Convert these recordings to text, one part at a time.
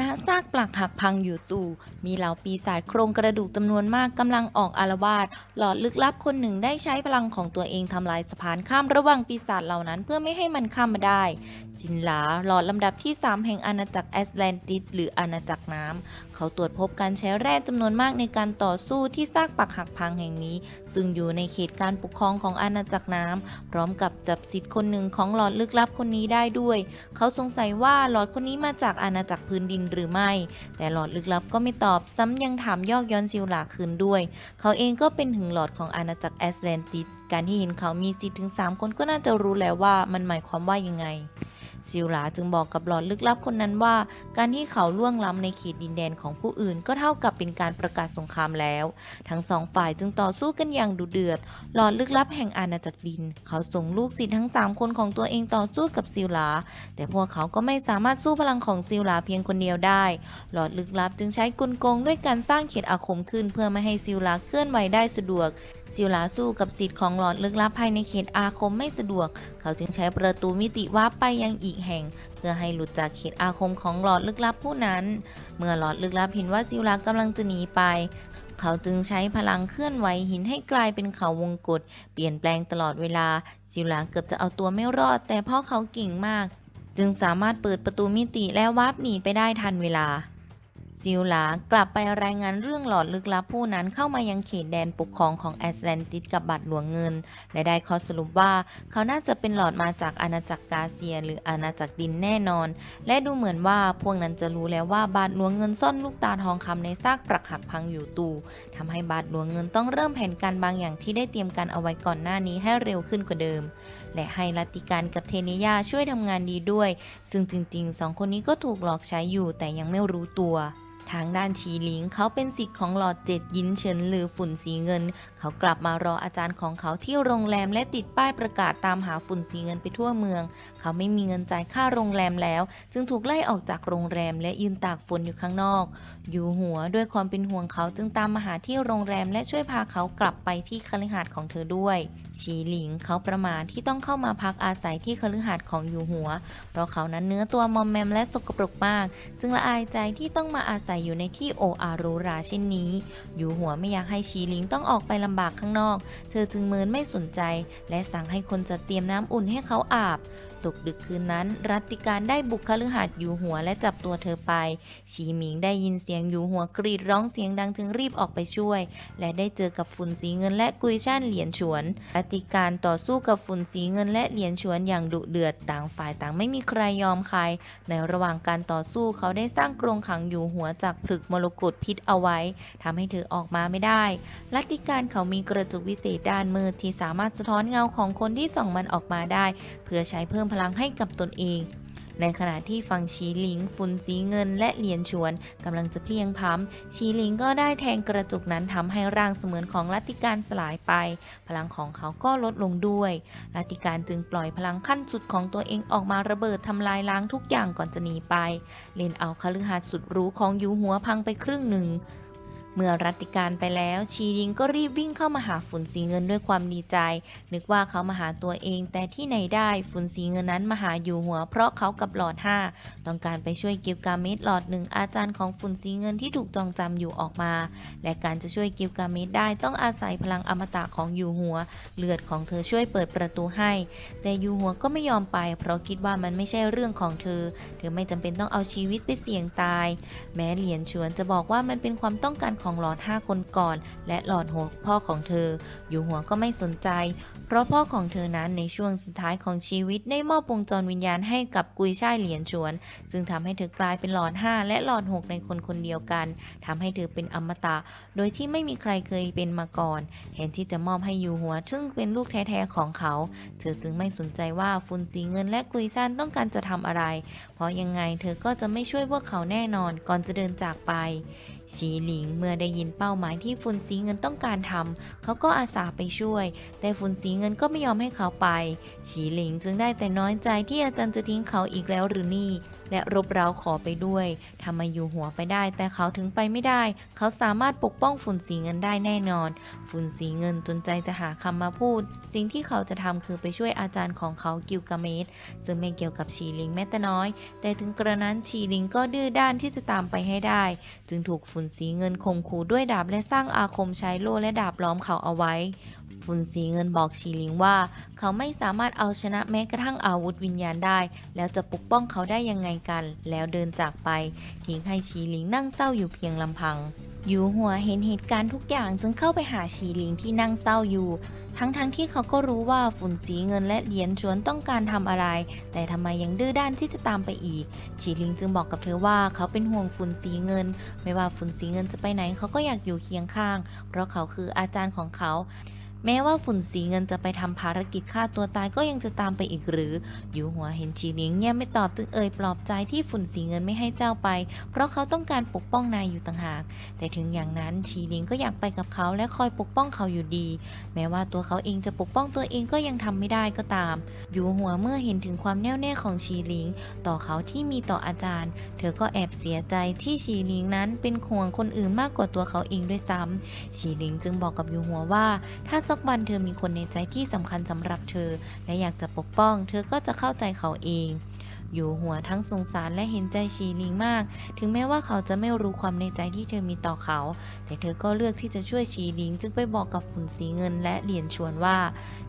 ณซากปลักหักพังอยู่ตู่ มีเหล่าปีศาจโครงกระดูกจำนวนมากกำลังออกอารวาสหลอดลึกลับคนหนึ่งได้ใช้พลังของตัวเองทำลายสะพานข้ามระหว่างปีศาจเหล่านั้นเพื่อไม่ให้มันข้ามมาได้ จินหลาหลอดลำดับที่ 3 แห่งอาณาจักรแอสแลนติสหรืออาณาจักรน้ำ เขาตรวจพบการใช้แร่จำนวนมากในการต่อสู้ที่ซากปักหักพังแห่งนี้ ซึ่งอยู่ในเขตการปกครองของอาณาจักรน้ำพร้อมกับจับสิทธิ์คนหนึ่งของหลอดลึกลับคนนี้ได้ด้วย เขาสงสัยว่าหลอดคนนี้มาจากอาณาจักรพื้นดินหรือไม่ แต่หลอดลึกลับก็ไม่ตอบซ้ำยังถามยอกย้อนซิลหลาคืนด้วย เขาเองก็เป็นถึงหลอดของอาณาจักรแอตแลนติสการที่เห็นเขามีสิทธิ์ถึง 3 คนก็น่าจะรู้แล้วว่ามันหมายความว่ายังไง ซิลหลาจึงบอกกับหลอดลึกลับคนนั้นว่า การที่เขาล่วงล้ำในเขตดินแดนของผู้อื่น ก็เท่ากับเป็นการประกาศสงครามแล้ว ทั้งสองฝ่ายจึงต่อสู้กันอย่างดุเดือด หลอดลึกลับแห่งอาณาจักรดิน เขาส่งลูกศิษย์ทั้ง 3 คนของตัวเองต่อสู้กับซิลหลา แต่พวกเขาก็ไม่สามารถสู้พลังของซิลหลาเพียงคนเดียวได้ หลอดลึกลับจึงใช้กลโกงด้วยการสร้างเขตอาคมขึ้น เพื่อไม่ให้ซิลหลาเคลื่อนไหวได้สะดวก ซิลลาสู้กับสิทธิ์ของหลอดลึกลับภายในเขตอาคมไม่สะดวก เขาจึงใช้ประตูมิติวาร์ปไปยังอีกแห่ง เพื่อให้หลุดจากเขตอาคมของหลอดลึกลับผู้นั้น เมื่อหลอดลึกลับเห็นว่าซิลลากำลังจะหนีไป เขาจึงใช้พลังเคลื่อนไหวหินให้กลายเป็นเขาวงกฏเปลี่ยนแปลงตลอดเวลาซิลลาเกือบจะเอาตัวไม่รอด แต่พราะเขาเก่งมาก จึงสามารถเปิดประตูมิติและวาร์ปหนีไปได้ทันเวลา ซิลหลากลับไปรายงานเรื่องหลอดลึกลับผู้นั้นเข้ามายังเขตแดนปกครองของแอตแลนติสกับบัตรหลวงเงิน และได้ข้อสรุปว่า เขาน่าจะเป็นหลอดมาจากอาณาจักรกาเซีย หรืออาณาจักรดินแน่นอน และดูเหมือนว่าพวกนั้นจะรู้แล้วว่าบาทหลวงเงินซ่อนลูกตาทองคำในซากปรักหักพังอยู่ตู่ทำให้บาทหลวงเงินต้องเริ่มแผนการบางอย่างที่ได้เตรียมการเอาไว้ก่อนหน้านี้ให้เร็วขึ้นกว่าเดิม และให้ลัติการกับเทเนยาช่วยทำงานดีด้วย ซึ่งจริงๆสองคนนี้ก็ถูกหลอกใช้อยู่แต่ยังไม่รู้ตัว ทางด้านชีหลิงเขาเป็นสิทธิ์ของหลอดเจ็ดยินเฉินหรือฝุ่นสีเงิน เขากลับมารออาจารย์ของเขาที่โรงแรมและติดป้ายประกาศตามหาฝุ่นสีเงินไปทั่วเมือง เขาไม่มีเงินจ่ายค่าโรงแรมแล้ว จึงถูกไล่ออกจากโรงแรมและยืนตากฝนอยู่ข้างนอก อยู่หัวด้วยความเป็นห่วงเขาจึงตามมาหาที่โรงแรมและช่วยพาเขากลับไปที่คฤหาสน์ของเธอด้วย ชีหลิงเขาประมาทที่ต้องเข้ามาพักอาศัยที่คฤหาสน์ของอยู่หัว เพราะเขานั้นเนื้อตัวมอมแมมและสกปรกมาก จึงละอายใจที่ต้องมาอาศัยอยู่ในที่โออารูราเช่นนี้ อยู่หัวไม่อยากให้ชีหลิงต้องออกไปลำบากข้างนอก เธอจึงเมินไม่สนใจ และสั่งให้คนจัดเตรียมน้ำอุ่นให้เขาอาบตกดึกคืนนั้น รัตติการได้บุกคฤหาสน์อยู่หัวและจับตัวเธอไป ชีหมิงได้ยินเสียงอยู่หัวกรีดร้องเสียงดังจึงรีบออกไปช่วย และได้เจอกับฝุ่นสีเงินและกุยช่านเหรียญฉวนรัตติการต่อสู้กับฝุ่นสีเงินและเหรียญฉวนอย่างดุเดือดต่างฝ่ายต่างไม่มีใครยอมใคร ในระหว่างการต่อสู้เขาได้สร้างกรงขังอยู่หัวจากผลึกมรกตพิษเอาไว้ทำให้เธอออกมาไม่ได้ลัทธิการเขามีกระจุกวิเศษด้านมืดที่สามารถสะท้อนเงาของคนที่ส่องมันออกมาได้ เพื่อใช้เพิ่มพลังให้กับตนเอง ในขณะที่ฝั่งชีหลิงฟุนสีเงินและเหรียญฉวนกำลังจะเพลียงพ้ำชีหลิงก็ได้แทงกระจุกนั้นทำให้ร่างเสมือนของลัทธิการสลายไป พลังของเขาก็ลดลงด้วยลัทธิการจึงปล่อยพลังขั้นสุดของตัวเองออกมาระเบิดทำลายล้างทุกอย่างก่อนจะหนีไป เล่นเอาคฤหาสน์สุดรู้ของยูหัวพังไปครึ่งหนึ่ง เมื่อรัติการไปแล้ว ชีริงก็รีบวิ่งเข้ามาหาฝุ่นสีเงินด้วยความดีใจ นึกว่าเขามาหาตัวเอง แต่ที่ไหนได้ฝุ่นสีเงินนั้นมาหาอยู่หัว เพราะเขากับหลอดห้าต้องการไปช่วยกิลกาเมสหลอดหนึ่งอาจารย์ของฝุ่นสีเงินที่ถูกจองจำอยู่ออกมา และการจะช่วยกิลกาเมสได้ต้องอาศัยพลังอมตะของอยู่หัว เลือดของเธอช่วยเปิดประตูให้ แต่อยู่หัวก็ไม่ยอมไป เพราะคิดว่ามันไม่ใช่เรื่องของเธอ เธอไม่จำเป็นต้องเอาชีวิตไปเสี่ยงตาย แม้เหรียญชวนจะบอกว่ามันเป็นความต้องการของหลอดห้าคนก่อน และหลอดหกพ่อของเธอ อยู่หัวก็ไม่สนใจ เพราะพ่อของเธอนั้นในช่วงสุดท้ายของชีวิตได้มอบวงจรวิญญาณให้กับกุยช่ายเหรียญชวน ซึ่งทำให้เธอกลายเป็นหลอด5และหลอด6ในคนคนเดียวกันทำให้เธอเป็นอมตะ โดยที่ไม่มีใครเคยเป็นมาก่อนแทนที่จะมอบให้ยูหัว ซึ่งเป็นลูกแท้ๆของเขา เธอจึงไม่สนใจว่าฟุนสีเงินและกุยซ่านต้องการจะทำอะไร เพราะยังไงเธอก็จะไม่ช่วยพวกเขาแน่นอนก่อนจะเดินจากไป ชีหลิงเมื่อได้ยินเป้าหมายที่ฟุนสีเงินต้องการทำเขาก็อาสาไปช่วย แต่ฟุนสีเงินก็ไม่ยอมให้เขาไป ชีหลิงจึงได้แต่น้อยใจที่อาจารย์จะทิ้งเขาอีกแล้วหรือนี่ และรบเร้าขอไปด้วยทำไมอยู่หัวไปได้ แต่เขาถึงไปไม่ได้ เขาสามารถปกป้องฝุ่นสีเงินได้แน่นอน ฝุ่นสีเงินจนใจจะหาคำมาพูด สิ่งที่เขาจะทำคือไปช่วยอาจารย์ของเขากิลกาเมสซึ่งไม่เกี่ยวกับชีลิงแม้แต่น้อย แต่ถึงกระนั้นชีลิงก็ดื้อด้านที่จะตามไปให้ได้ จึงถูกฝุ่นสีเงินข่มขู่ด้วยดาบและสร้างอาคมใช้โล่และดาบล้อมเขาเอาไว้ ฝุ่นสีเงินบอกชีลิงว่า เขาไม่สามารถเอาชนะแม้กระทั่งอาวุธวิญญาณได้ แล้วจะปกป้องเขาได้ยังไงกัน แล้วเดินจากไปทิ้งให้ชีลิงนั่งเศร้าอยู่เพียงลำพังยูหัวเห็นเหตุการณ์ทุกอย่างจึงเข้าไปหาชีลิงที่นั่งเศร้าอยู่ ทั้งๆทที่เขาก็รู้ว่าฝุ่นสีเงินและเหรียญชวนต้องการทำอะไร แต่ทำไมยังดื้อด้านที่จะตามไปอีก ชีลิงจึงบอกกับเธอว่าเขาเป็นห่วงฝุ่นสีเงิน ไม่ว่าฝุ่นสีเงินจะไปไหนเขาก็อยากอยู่เคียงข้าง เพราะเขาคืออาจารย์ของเขา แม้ว่าฝุ่นสีเงินจะไปทำภารกิจฆ่าตัวตายก็ยังจะตามไปอีกหรือ อยู่หัวเห็นชีลิงเงียบไม่ตอบจึงเอ่ยปลอบใจที่ฝุ่นสีเงินไม่ให้เจ้าไป เพราะเขาต้องการปกป้องนายอยู่ต่างหาก แต่ถึงอย่างนั้นชีลิงก็อยากไปกับเขาและคอยปกป้องเขาอยู่ดี แม้ว่าตัวเขาเองจะปกป้องตัวเองก็ยังทำไม่ได้ก็ตาม อยู่หัวเมื่อเห็นถึงความแน่วแน่ของชีลิง ต่อเขาที่มีต่ออาจารย์ เธอก็แอบเสียใจที่ชีลิงนั้นเป็นห่วงคนอื่นมากกว่าตัวเขาเองด้วยซ้ำชีลิงจึงบอกกับยูหัวว่าถ้าสักวันเธอมีคนในใจที่สำคัญสำหรับเธอ และอยากจะปกป้อง เธอก็จะเข้าใจเขาเอง อยู่หัวทั้งสงสารและเห็นใจชีลิงมาก ถึงแม้ว่าเขาจะไม่รู้ความในใจที่เธอมีต่อเขา แต่เธอก็เลือกที่จะช่วยชีลิง จึงไปบอกกับฝุ่นสีเงินและเหรียญชวนว่า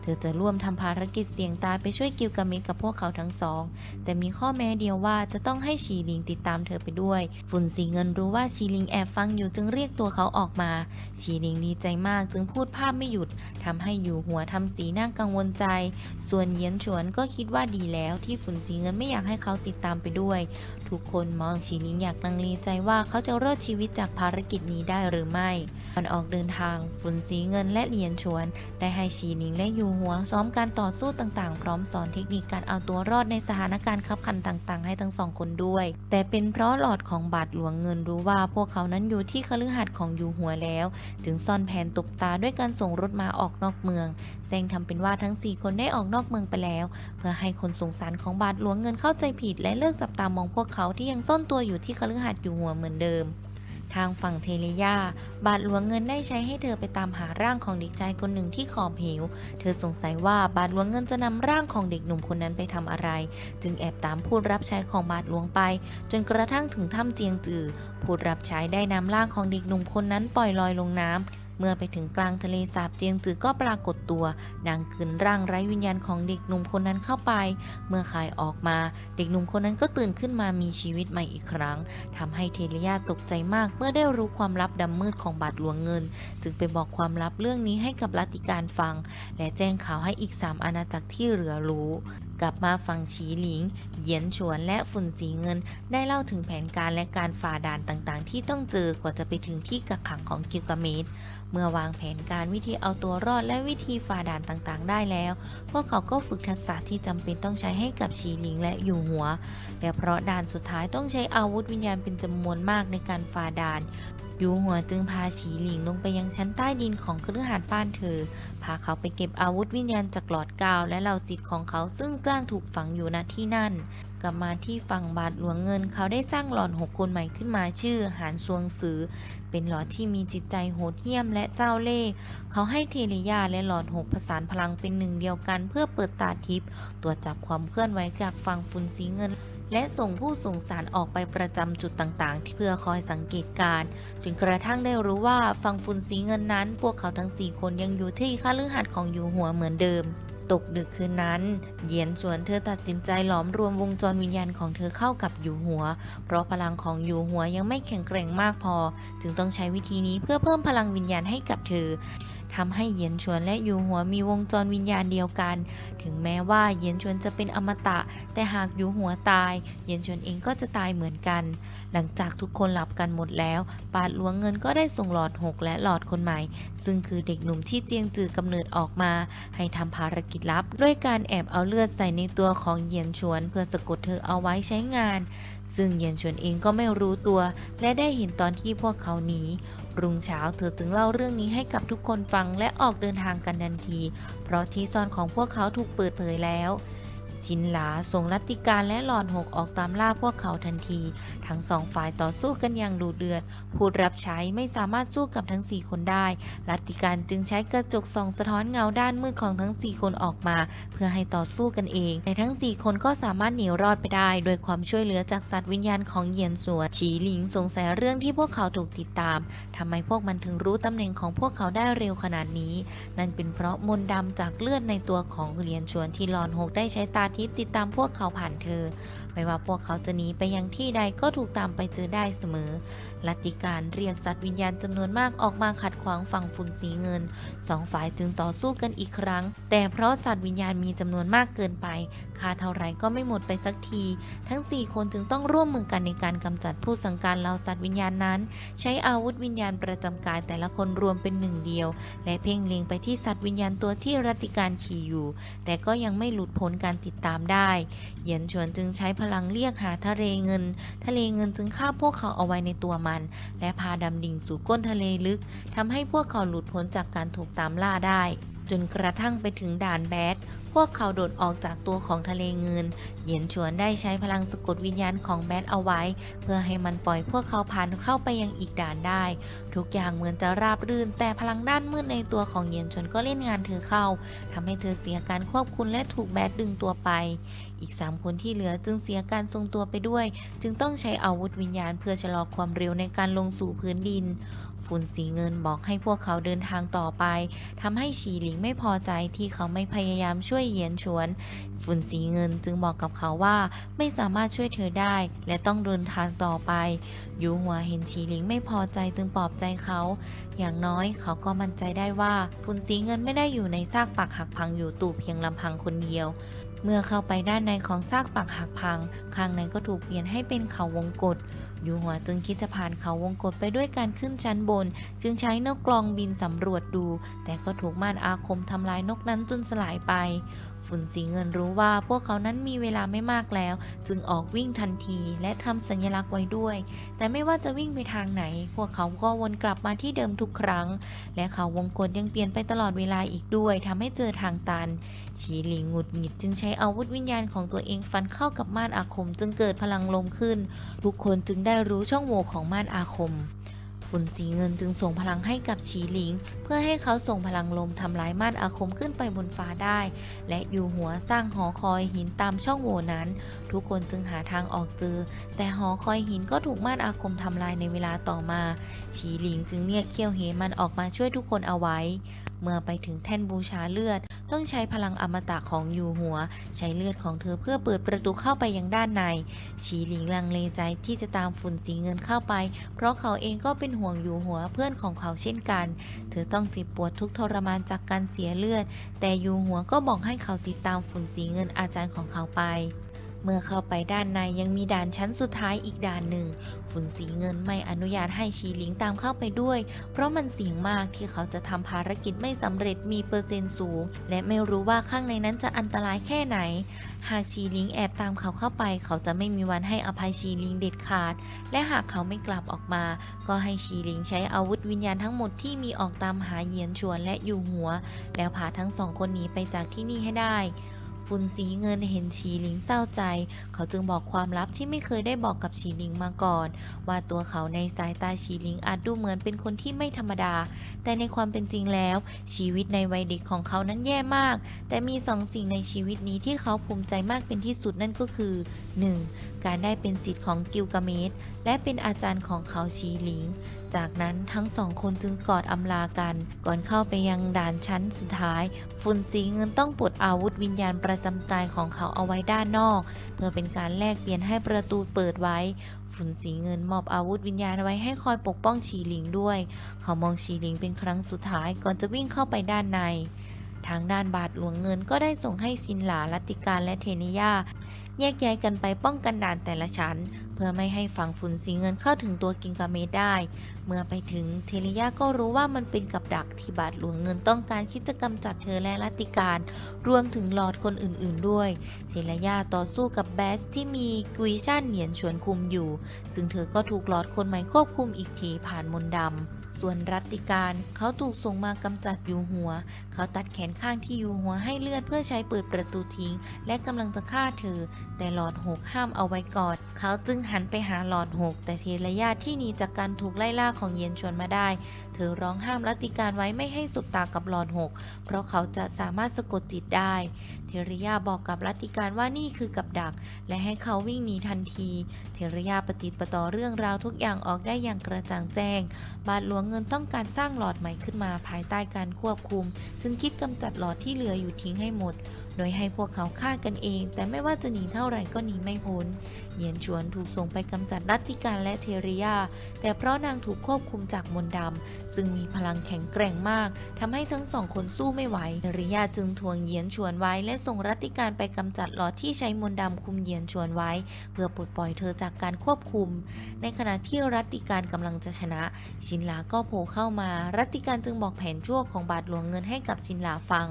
เธอจะร่วมทำภารกิจเสี่ยงตายไปช่วยกิลกามสกับพวกเขาทั้งสอง แต่มีข้อแม้เดียวว่าจะต้องให้ชีลิงติดตามเธอไปด้วย ฝุ่นสีเงินรู้ว่าชีลิงแอบฟังอยู่จึงเรียกตัวเขาออกมา ชีลิงดีใจมากจึงพูดภาพไม่หยุดทำให้อยู่หัวทำสีหน้ากังวลใจ ส่วนเหยียนฉวนก็คิดว่าดีแล้วที่ฝุ่นสีเงินไม่อยากให้เขาติดตามไปด้วย ทุกคนมองชีลิงอยากลังเลใจว่าเขาจะรอดชีวิตจากภารกิจนี้ได้หรือไม่ก่อนออกเดินทางฝุ่นสีเงินและเหรียญฉวน ได้ให้ชีลิงและยูหัวซ้อมการต่อสู้ต่างๆ พร้อมสอนเทคนิคการเอาตัวรอดในสถานการณ์ขับขันต่างๆ ให้ทั้งสองคนด้วย แต่เป็นเพราะหลอดของบาทหลวงเงินรู้ว่าพวกเขานั้นอยู่ที่คฤหาสน์ของยูหัวแล้ว จึงซ่อนแผนตบตาด้วยการส่งรถมาออกนอกเมือง แซงทำเป็นว่าทั้ง 4 คนได้ออกนอกเมืองไปแล้ว เพื่อให้คนสงสารของบาทหลวงเงินเข้าใจผิด และเลิกจับตามองพวกเขาที่ยังซ่อนตัวอยู่ที่คฤหาสน์ยูหัวเหมือนเดิมทางฝั่งเทเลยา บาทหลวงเงินได้ใช้ให้เธอไปตามหาร่างของเด็กชายคนหนึ่งที่ขอบเหว เธอสงสัยว่าบาทหลวงเงินจะนำร่างของเด็กหนุ่มคนนั้นไปทำอะไร จึงแอบตามผู้รับใช้ของบาทหลวงไป จนกระทั่งถึงถ้ำเจียงจือ ผู้รับใช้ได้นำร่างของเด็กหนุ่มคนนั้นปล่อยลอยลงน้ำ เมื่อไปถึงกลางทะเลสาบเจียงจือก็ปรากฏตัว นางคืนร่างไร้วิญญาณของเด็กหนุ่มคนนั้นเข้าไป เมื่อคายออกมา เด็กหนุ่มคนนั้นก็ตื่นขึ้นมามีชีวิตใหม่อีกครั้งทำให้เทเลียาตกใจมาก เมื่อได้รู้ความลับดำมืดของบาทหลวงเงิน จึงไปบอกความลับเรื่องนี้ให้กับรัติการฟัง และแจ้งข่าวให้อีก 3 อาณาจักรที่เหลือรู้ กลับมาฟังฉีหลิง เหยียนฉวนและฝุ่นสีเงิน ได้เล่าถึงแผนการและการฝ่าด่านต่างๆ ที่ต้องเจอกว่าจะไปถึงที่กักขังของกิลกาเมสเมื่อวางแผนการวิธีเอาตัวรอดและวิธีฝ่าด่านต่างๆ ได้แล้ว พวกเขาก็ฝึกทักษะที่จำเป็นต้องใช้ให้กับฉีหลิงและอยู่หัว และเพราะด่านสุดท้ายต้องใช้อาวุธวิญญาณเป็นจำนวนมากในการฝ่าด่าน ยูหัวจึงพาฉีหลิงลงไปยังชั้นใต้ดินของคฤหาสน์บ้านเธอ พาเขาไปเก็บอาวุธวิญญาณจากหลอดกาว และเหล่าสิทธิ์ของเขาซึ่งกล้างถูกฝังอยู่ณที่นั่น กลับมาที่ฝั่งบาทหลวงเงินเขาได้สร้างหลอดหกคนใหม่ขึ้นมาชื่อ หานซวงซือ เป็นหลอดที่มีจิตใจโหดเหี้ยมและเจ้าเล่ห์เขาให้เทเลียาและหลอดหกผสานพลังเป็นหนึ่งเดียวกัน เพื่อเปิดตาทิพย์ตรวจจับความเคลื่อนไหวจากฝั่งฝุ่นสีเงิน และส่งผู้ส่งสารออกไปประจำจุดต่างๆ ที่เพื่อคอยสังเกตการ์จนกระทั่งได้รู้ว่าฝั่งฝุ่นสีเงินนั้น พวกเขาทั้ง4คนยังอยู่ที่คฤหาสน์ของยูหัวเหมือนเดิม ตกดึกคืนนั้น เหยียนสวนเธอตัดสินใจหลอมรวมวงจรวิญญาณของเธอเข้ากับยูหัว เพราะพลังของยูหัวยังไม่แข็งแกร่งมากพอ จึงต้องใช้วิธีนี้เพื่อเพิ่มพลังวิญญาณให้กับเธอ ทำให้เยียนชวนและอยู่หัวมีวงจรวิญญาณเดียวกัน ถึงแม้ว่าเยียนชวนจะเป็นอมตะ แต่หากอยู่หัวตาย เยียนชวนเองก็จะตายเหมือนกัน หลังจากทุกคนหลับกันหมดแล้วบาทหลวงเงินก็ได้ส่งหลอดหกและหลอดคนใหม่ ซึ่งคือเด็กหนุ่มที่เจียงจือกำเนิดออกมา ให้ทำภารกิจลับ ด้วยการแอบเอาเลือดใส่ในตัวของเยียนชวน เพื่อสะกดเธอเอาไว้ใช้งาน ซึ่งเยียนชวนเองก็ไม่รู้ตัว และได้เห็นตอนที่พวกเขาหนี รุ่งเช้าเธอจึงเล่าเรื่องนี้ให้กับทุกคนฟังและออกเดินทางกันทันที เพราะที่ซ่อนของพวกเขาถูกเปิดเผยแล้ว ชินหลาส่งรัตติการและหลอดหกออกตามล่าพวกเขาทันที ทั้งสองฝ่ายต่อสู้กันอย่างดุเดือด ผู้รับใช้ไม่สามารถสู้กับทั้ง4คนได้รัตติการจึงใช้กระจกส่องสะท้อนเงาด้านมืดของทั้ง4คนออกมา เพื่อให้ต่อสู้กันเอง แต่ทั้ง4คนก็สามารถหนีรอดไปได้ โดยความช่วยเหลือจากสัตว์วิญญาณของเหยียนสวนฉีหลิงสงสัยเรื่องที่พวกเขาถูกติดตามทำไมพวกมันถึงรู้ตำแหน่งของพวกเขาได้เร็วขนาดนี้ นั่นเป็นเพราะมนต์ดำจากเลือดในตัวของเหรียญชวนที่หลอนหกได้ใช้ตาทิพย์ติดตามพวกเขาผ่านเธอไม่ว่าพวกเขาจะหนีไปยังที่ใดก็ถูกตามไปเจอได้เสมอ ลัทธิการเรียกสัตว์วิญญาณจำนวนมากออกมาขัดขวางฝั่งฝุ่นสีเงิน สองฝ่ายจึงต่อสู้กันอีกครั้ง แต่เพราะสัตว์วิญญาณมีจำนวนมากเกินไป ค่าเท่าไรก็ไม่หมดไปสักที ทั้ง 4 คนจึงต้องร่วมมือกันในการกำจัดผู้สังการเหล่าสัตว์วิญญาณนั้น ใช้อาวุธวิญญาณประจำกายแต่ละคนรวมเป็นหนึ่งเดียว และเพ่งเล็งไปที่สัตว์วิญญาณตัวที่รัตติการขี่อยู่ แต่ก็ยังไม่หลุดพ้นการติดตามได้ เหยียนชวนจึงใช้พลังเรียกหาทะเลเงิน ทะเลเงินจึงฆ่าพวกเขาเอาไว้ในตัวมัน และพาดำดิ่งสู่ก้นทะเลลึกทำให้พวกเขาหลุดพ้นจากการถูกตามล่าได้ จนกระทั่งไปถึงด่านแบด พวกเขาโดดออกจากตัวของทะเลเงิน เหยียนชวนได้ใช้พลังสะกดวิญญาณของแบดเอาไว้ เพื่อให้มันปล่อยพวกเขาผ่านเข้าไปยังอีกด่านได้ ทุกอย่างเหมือนจะราบรื่น แต่พลังด้านมืดในตัวของเหยียนชวนก็เล่นงานเธอเข้าทำให้เธอเสียการควบคุมและถูกแบดดึงตัวไป อีก 3 คนที่เหลือจึงเสียการทรงตัวไปด้วย จึงต้องใช้อาวุธวิญญาณเพื่อชะลอความเร็วในการลงสู่พื้นดิน ฝุ่นสีเงินบอกให้พวกเขาเดินทางต่อไปทำให้ฉีหลิงไม่พอใจที่เขาไม่พยายามช่วยเหยียนชวน ฝุ่นสีเงินจึงบอกกับเขาว่าไม่สามารถช่วยเธอได้ และต้องเดินทางต่อไปยูหัวเห็นฉีหลิงไม่พอใจจึงปลอบใจเขา อย่างน้อยเขาก็มั่นใจได้ว่าฝุ่นสีเงินไม่ได้อยู่ในซากปักหักพังอยู่ตู่เพียงลำพังคนเดียวเมื่อเข้าไปด้านในของซากปักหักพัง ข้างในก็ถูกเปลี่ยนให้เป็นเขาวงกฏ ยูหัวจึงคิดจะผ่านเขาวงกฏไปด้วยการขึ้นชั้นบน จึงใช้นกกลองบินสำรวจดู แต่ก็ถูกม่านอาคมทำลายนกนั้นจนสลายไป ฝุ่นสีเงินรู้ว่าพวกเขานั้นมีเวลาไม่มากแล้ว จึงออกวิ่งทันทีและทำสัญลักษณ์ไว้ด้วย แต่ไม่ว่าจะวิ่งไปทางไหน พวกเขาก็วนกลับมาที่เดิมทุกครั้ง และเขาวงกฏยังเปลี่ยนไปตลอดเวลาอีกด้วยทำให้เจอทางตัน ฉีหลิงหงุดหงิดจึงใช้อาวุธวิญญาณของตัวเองฟันเข้ากับม่านอาคม จึงเกิดพลังลมขึ้น ทุกคนจึงได้รู้ช่องโหว่ของม่านอาคม ฝุ่นสีเงินจึงส่งพลังให้กับฉีหลิง เพื่อให้เขาส่งพลังลมทำลายมาดอาคมขึ้นไปบนฟ้าได้ และอยู่หัวสร้างหอคอยหินตามช่องโหว่นั้น ทุกคนจึงหาทางออกเจอ แต่หอคอยหินก็ถูกมาดอาคมทำลายในเวลาต่อมา ฉีหลิงจึงเรียกเคียวเหมันออกมาช่วยทุกคนเอาไว้ เมื่อไปถึงแท่นบูชาเลือด ต้องใช้พลังอมตะของยูหัว ใช้เลือดของเธอเพื่อเปิดประตูเข้าไปยังด้านในฉีหลิงลังเลใจที่จะตามฝุ่นสีเงินเข้าไป เพราะเขาเองก็เป็นห่วงยูหัวเพื่อนของเขาเช่นกัน เธอต้องเจ็บปวดทุกทรมานจากการเสียเลือด แต่ยูหัวก็บอกให้เขาติดตามฝุ่นสีเงินอาจารย์ของเขาไป เมื่อเข้าไปด้านในยังมีด่านชั้นสุดท้ายอีกด่านหนึ่ง ฝุ่นสีเงินไม่อนุญาตให้ชีหลิงตามเข้าไปด้วย เพราะมันเสี่ยงมากที่เขาจะทำภารกิจไม่สำเร็จมีเปอร์เซ็นต์สูง และไม่รู้ว่าข้างในนั้นจะอันตรายแค่ไหน หากชีหลิงแอบตามเขาเข้าไป เขาจะไม่มีวันให้อภัยชีหลิงเด็ดขาด และหากเขาไม่กลับออกมา ก็ให้ชีหลิงใช้อาวุธวิญญาณทั้งหมดที่มีออกตามหาเหยียนชวนและอยู่หัว แล้วพาทั้งสองคนหนีไปจากที่นี่ให้ได้ ฝุ่นสีเงินเห็นชีหลิงเศร้าใจ เขาจึงบอกความลับที่ไม่เคยได้บอกกับชีหลิงมาก่อน ว่าตัวเขาในสายตาชีหลิงอาจดูเหมือนเป็นคนที่ไม่ธรรมดา แต่ในความเป็นจริงแล้ว ชีวิตในวัยเด็กของเขานั้นแย่มาก แต่มีสองสิ่งในชีวิตนี้ที่เขาภูมิใจมากเป็นที่สุดนั่นก็คือ 1. การได้เป็นศิษย์ของกิลกาเมสและเป็นอาจารย์ของเขาชีหลิง จากนั้นทั้งสองคนจึงกอดอำลากัน ก่อนเข้าไปยังด่านชั้นสุดท้ายฝุ่นสีเงินต้องปลดอาวุธวิญญาณประจำกายของเขาเอาไว้ด้านนอก เพื่อเป็นการแลกเปลี่ยนให้ประตูเปิดไว้ฝุ่นสีเงินมอบอาวุธวิญญาณไว้ให้คอยปกป้องชีหลิงด้วย เขามองชีหลิงเป็นครั้งสุดท้ายก่อนจะวิ่งเข้าไปด้านใน ทางด้านบาทหลวงเงินก็ได้ส่งให้ซินหลาลัตติการและเทนิยาแยกย้ายกันไปป้องกันด่านแต่ละชั้น เพื่อไม่ให้ฝั่งฝุ่นสีเงินเข้าถึงตัวกิงกาเมดได้ เมื่อไปถึงเทนิยาก็รู้ว่ามันเป็นกับดักที่บาทหลวงเงินต้องการคิดจะกำจัดเธอและลัตติการ รวมถึงหลอดคนอื่นๆด้วย เทนิยาต่อสู้กับแบสที่มีกุยช่นเหนียนชวนคุมอยู่ ซึ่งเธอก็ถูกหลอดคนใหม่ควบคุมอีกทีผ่านมนดำ ส่วนรัติการเขาถูกส่งมากำจัดยูหัว เขาตัดแขนข้างที่ยูหัวให้เลือดเพื่อใช้เปิดประตูทิ้ง และกำลังจะฆ่าเธอ แต่หลอดหกห้ามเอาไว้ก่อน เขาจึงหันไปหาหลอดหก แต่เทระยาที่หนีจากการถูกไล่ล่าของเย็นชวนมาได้ ธอร้องห้ามรัตติการไว้ไม่ให้สบตากับหลอดหก เพราะเขาจะสามารถสะกดจิตได้ เทระยาบอกกับรัตติการว่านี่คือกับดัก และให้เขาวิ่งหนีทันที เทระยาปฏิปต่อเรื่องราวทุกอย่างออกได้อย่างกระจ่างแจ้ง บาทหลวงเงินต้องการสร้างหลอดใหม่ขึ้นมาภายใต้การควบคุม จึงคิดกำจัดหลอดที่เหลืออยู่ทิ้งให้หมด โดยให้พวกเขาฆ่ากันเอง แต่ไม่ว่าจะหนีเท่าไหร่ก็หนีไม่พ้น เยียนชวนถูกส่งไปกำจัดรัตติการและเทริยา แต่เพราะนางถูกควบคุมจากมนต์ดำซึ่งมีพลังแข็งแกร่งมากทำให้ทั้งสองคนสู้ไม่ไหวเทริยาจึงทวงเยียนชวนไว้และส่งรัตติการไปกำจัดหลอดที่ใช้มนต์ดำคุมเยียนชวนไว้ เพื่อปลดปล่อยเธอจากการควบคุม ในขณะที่รัตติการกำลังจะชนะ ชินลาก็โผล่เข้ามา รัตติการจึงบอกแผนชั่วของบาทหลวงเงินให้กับชินลาฟัง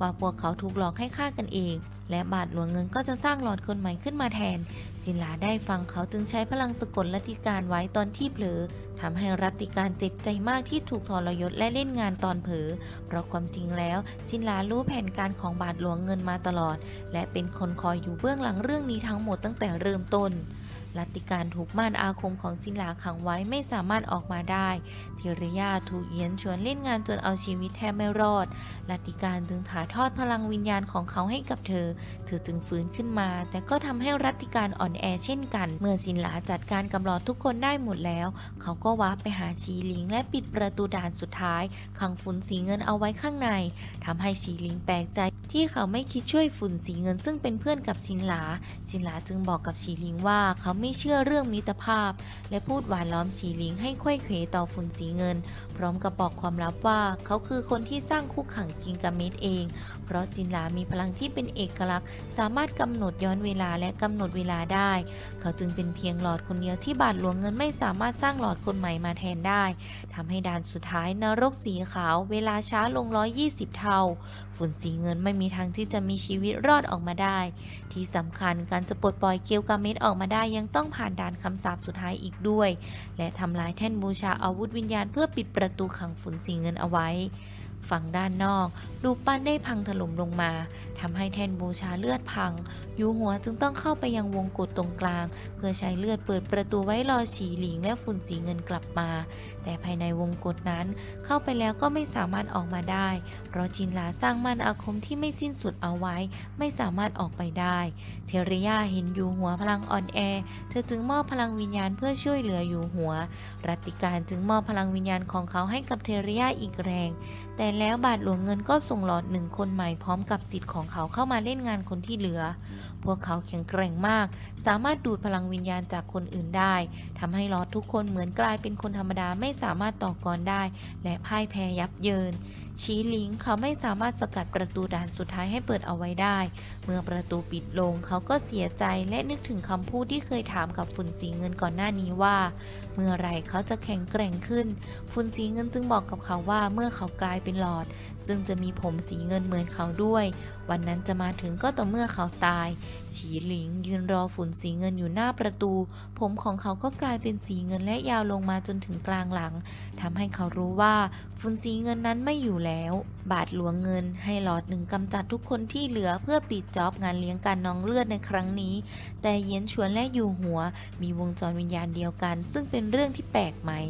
ว่าพวกเขาถูกหลอกให้ฆ่ากันเองและบาทหลวงเงินก็จะสร้างหลอดคนใหม่ขึ้นมาแทนสินลาได้ฟังเขาจึงใช้พลังสะกดรัติการไว้ตอนที่เผลอทำให้รัติการเจ็บใจมากที่ถูกทรยศและเล่นงานตอนเผลอเพราะความจริงแล้วชินลารู้แผนการของบาทหลวงเงินมาตลอด และเป็นคนคอยอยู่เบื้องหลังเรื่องนี้ทั้งหมดตั้งแต่เริ่มต้น รัตติการถูกม่านอาคมของสินหลาขังไว้ไม่สามารถออกมาได้เทริยาถูกเยียนชวนเล่นงานจนเอาชีวิตแทบไม่รอดรัตติการจึงถ่ายทอดพลังวิญญาณของเขาให้กับเธอ เธอจึงฟื้นขึ้นมา แต่ก็ทำให้รัตติการอ่อนแอเช่นกัน เมื่อสินหลาจัดการกำลอดทุกคนได้หมดแล้ว เขาก็วาร์ปไปหาชีลิงและปิดประตูด่านสุดท้าย ขังฝุ่นสีเงินเอาไว้ข้างในทำให้ชีลิงแปลกใจที่เขาไม่คิดช่วยฝุ่นสีเงินซึ่งเป็นเพื่อนกับชินหลาชินหลาจึงบอกกับชีลิงว่าเขาไม่เชื่อเรื่องมิตรภาพ และพูดหวานล้อมชีลิงให้ค่อยเขวต่อฝุ่นสีเงิน พร้อมกับบอกความลับว่า เขาคือคนที่สร้างคุกขังกิงกาเมดเอง เพราะจินหลามีพลังที่เป็นเอกลักษณ์ สามารถกำหนดย้อนเวลาและกำหนดเวลาได้ เขาจึงเป็นเพียงหลอดคนเดียวที่บาทหลวงเงินไม่สามารถสร้างหลอดคนใหม่มาแทนได้ทำให้ด่านสุดท้ายนรกสีขาว เวลาช้าลง 120 เท่าฝุ่นสีเงินไม่มีทางที่จะมีชีวิตรอดออกมาได้ ที่สำคัญการจะปลดปล่อยเกลกาเมดออกมาได้ยังต้องผ่านด่านคำสาปสุดท้ายอีกด้วย และทำลายแท่นบูชาอาวุธวิญญาณเพื่อปิดประตูขังฝุ่นสีเงินเอาไว้ฝั่งด้านนอกรูปปั้นได้พังถล่มลงมาทำให้แท่นบูชาเลือดพังยูหัวจึงต้องเข้าไปยังวงกฏตรงกลาง เพื่อใช้เลือดเปิดประตูไว้รอฉีหลิงและฝุ่นสีเงินกลับมา แต่ภายในวงกฏนั้น เข้าไปแล้วก็ไม่สามารถออกมาได้ เพราะจินหลาสร้างม่านอาคมที่ไม่สิ้นสุดเอาไว้ ไม่สามารถออกไปได้ เทเริยาเห็นยูหัวพลังอ่อนแอ เธอจึงมอบพลังวิญญาณเพื่อช่วยเหลือยูหัว รัติการจึงมอบพลังวิญญาณของเขาให้กับเทเริยาอีกแรง แต่แล้วบาทหลวงเงินก็ส่งหลอดหนึ่งคนใหม่พร้อมกับสิทธิ์ของเขาเข้ามาเล่นงานคนที่เหลือ พวกเขาแข็งแกร่งมาก สามารถดูดพลังวิญญาณจากคนอื่นได้ทำให้ลอดทุกคนเหมือนกลายเป็นคนธรรมดาไม่สามารถต่อกรได้ และพ่ายแพ้ยับเยินชีหลิงเขาไม่สามารถสกัดประตูด่านสุดท้ายให้เปิดเอาไว้ได้ เมื่อประตูปิดลงเขาก็เสียใจและนึกถึงคำพูดที่เคยถามกับฝุ่นสีเงินก่อนหน้านี้ว่า เมื่อไรเขาจะแข็งแกร่งขึ้น ฝุ่นสีเงินจึงบอกกับเขาว่าเมื่อเขากลายเป็นหลอดซึ่งจะมีผมสีเงินเหมือนเขาด้วย วันนั้นจะมาถึงก็ต่อเมื่อเขาตาย ฉีหลิงยืนรอฝุ่นสีเงินอยู่หน้าประตู ผมของเขาก็กลายเป็นสีเงินและยาวลงมาจนถึงกลางหลังทำให้เขารู้ว่าฝุ่นสีเงินนั้นไม่อยู่แล้ว บาทหลวงเงินให้หลอดหนึ่งกำจัดทุกคนที่เหลือเพื่อปิดจ็อบงานเลี้ยงการน้องเลือดในครั้งนี้ แต่เยียนชวนและอยู่หัว มีวงจรวิญญาณเดียวกัน ซึ่งเป็นเรื่องที่แปลกใหม่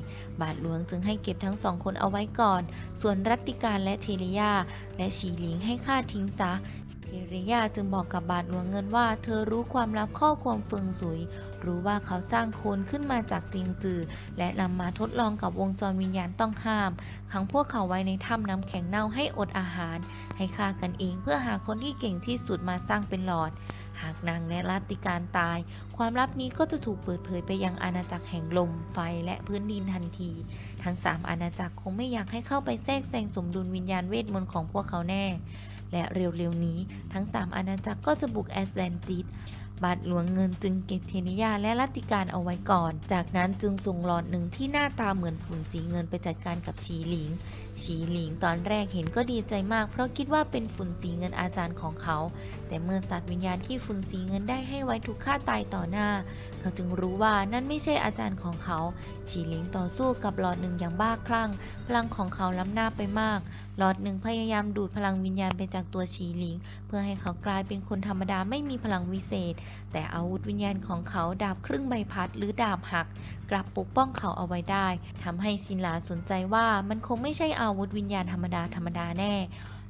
บาทหลวงจึงให้เก็บทั้งสองคนเอาไว้ก่อน ส่วนรัตติการและเทเรยา และฉีหลิงให้ฆ่าทิ้งซะเทเรยาจึงบอกกับบาทหลวงเงินว่า เธอรู้ความลับข้อความเฟิงสุย รู้ว่าเขาสร้างโคนขึ้นมาจากจิงจือ และนำมาทดลองกับวงจรวิญญาณต้องห้าม ขังพวกเขาไว้ในถ้ำน้ำแข็งเน่าให้อดอาหาร ให้ฆ่ากันเองเพื่อหาคนที่เก่งที่สุดมาสร้างเป็นหลอด หากนางและรัติการตาย ความลับนี้ก็จะถูกเปิดเผยไปยังอาณาจักรแห่งลม ไฟและพื้นดินทันที ทั้งสามอาณาจักรคงไม่อยากให้เข้าไปแทรกแซงสมดุลวิญญาณเวทมนต์ของพวกเขาแน่ และเร็วๆนี้ทั้ง 3 อาณาจักรก็จะบุกแอตแลนติสบาทหลวงเงินจึงเก็บเทนิยาและรัตติการเอาไว้ก่อน จากนั้นจึงส่งหลอดหนึ่งที่หน้าตาเหมือนฝุ่นสีเงินไปจัดการกับชีหลิงชีหลิงตอนแรกเห็นก็ดีใจมาก เพราะคิดว่าเป็นฝุ่นสีเงินอาจารย์ของเขา แต่เมื่อสัตว์วิญญาณที่ฝุ่นสีเงินได้ให้ไว้ถูกฆ่าตายต่อหน้า เขาจึงรู้ว่านั่นไม่ใช่อาจารย์ของเขาชีหลิงต่อสู้กับหลอดหนึ่งอย่างบ้าคลั่ง พลังของเขาล้ำหน้าไปมาก หลอดหนึ่งพยายามดูดพลังวิญญาณไปจากตัวชีหลิง เพื่อให้เขากลายเป็นคนธรรมดาไม่มีพลังวิเศษ แต่อาวุธวิญญาณของเขาดาบครึ่งใบพัดหรือดาบหัก กลับปกป้องเขาเอาไว้ได้ทำให้ซินหลาสนใจว่ามันคงไม่ใช่อาวุธวิญญาณธรรมดาธรรมดาแน่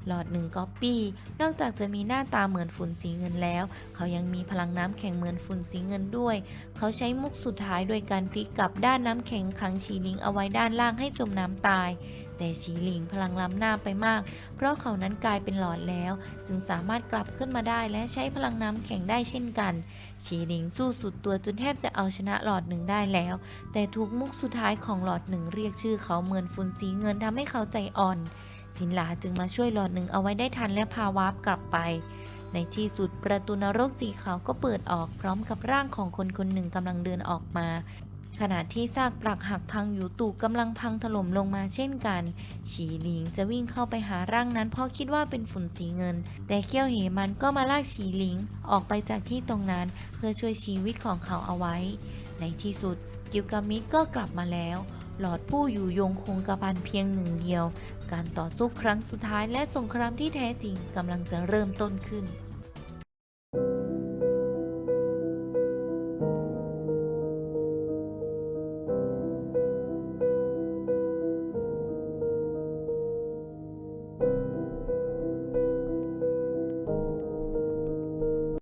หลอดหนึ่งก๊อปปี้ นอกจากจะมีหน้าตาเหมือนฝุ่นสีเงินแล้ว เขายังมีพลังน้ำแข็งเหมือนฝุ่นสีเงินด้วย เขาใช้มุกสุดท้ายโดยการพลิกกลับด้านน้ำแข็งขังชีลิงเอาไว้ด้านล่างให้จมน้ำตาย แต่ชีหลิงพลังล้ำหน้าไปมาก เพราะเขานั้นกลายเป็นหลอดแล้ว จึงสามารถกลับขึ้นมาได้และใช้พลังน้ำแข็งได้เช่นกันชีหลิงสู้สุดตัวจนแทบจะเอาชนะหลอดหนึ่งได้แล้ว แต่ทุกมุกสุดท้ายของหลอดหนึ่งเรียกชื่อเขาเหมือนฝุ่นสีเงินทำให้เขาใจอ่อน สินหลาจึงมาช่วยหลอดหนึ่งเอาไว้ได้ทันและพาวาร์ปกลับไปในที่สุดประตูนรกสีขาวก็เปิดออกพร้อมกับร่างของคนคนหนึ่งกำลังเดินออกมา ขณะที่ซากปรักหักพังอยู่ตู่กำลังพังถล่มลงมาเช่นกัน ฉีหลิงจะวิ่งเข้าไปหาร่างนั้นเพราะคิดว่าเป็นฝุ่นสีเงิน แต่เขี้ยวเหมันก็มาลากฉีหลิงออกไปจากที่ตรงนั้น เพื่อช่วยชีวิตของเขาเอาไว้ ในที่สุดกิลกามิดก็กลับมาแล้ว หลอดผู้อยู่ยงคงกระพันเพียงหนึ่งเดียว การต่อสู้ครั้งสุดท้ายและสงครามที่แท้จริงกำลังจะเริ่มต้นขึ้น